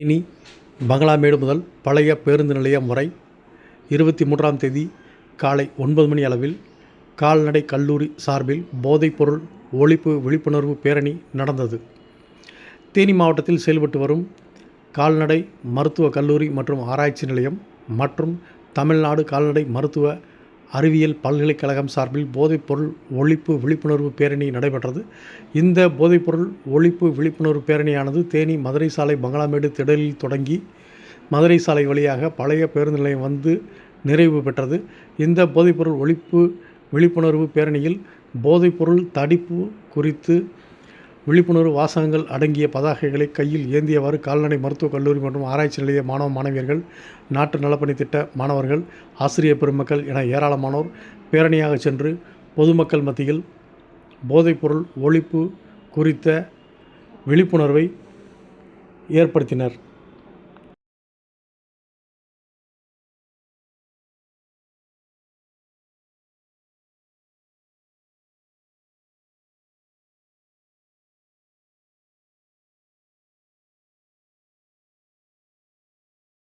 இனி பங்களாமேடு முதல் பழைய பேருந்து நிலையம் வரை இருபத்தி மூன்றாம் தேதி காலை ஒன்பது மணி அளவில் கால்நடை கல்லூரி சார்பில் போதைப்பொருள் ஒழிப்பு விழிப்புணர்வு பேரணி நடந்தது. தேனி மாவட்டத்தில் செயல்பட்டு வரும் கால்நடை மருத்துவக் கல்லூரி மற்றும் ஆராய்ச்சி நிலையம் மற்றும் தமிழ்நாடு கால்நடை மருத்துவ அறிவியல் பல்கலைக்கழகம் சார்பில் போதைப்பொருள் ஒழிப்பு விழிப்புணர்வு பேரணி நடைபெற்றது. இந்த போதைப்பொருள் ஒழிப்பு விழிப்புணர்வு பேரணியானது தேனி மதுரை சாலை பங்களாமேடு திடலில் தொடங்கி மதுரை சாலை வழியாக பழைய பேருந்து நிலையம் வந்து நிறைவு பெற்றது. இந்த போதைப்பொருள் ஒழிப்பு விழிப்புணர்வு பேரணியில் போதைப்பொருள் தடிப்பு குறித்து விழிப்புணர்வு வாசகங்கள் அடங்கிய பதாகைகளை கையில் ஏந்தியவாறு கால்நடை மருத்துவக் கல்லூரி மற்றும் ஆராய்ச்சி நிலைய மாணவ மாணவியர்கள் நாட்டு நலப்பணித் திட்ட மாணவர்கள் ஆசிரியர் பெருமக்கள் என ஏராளமானோர் பேரணியாக சென்று பொதுமக்கள் மத்தியில் போதைப்பொருள் ஒழிப்பு குறித்த விழிப்புணர்வை ஏற்படுத்தினர்.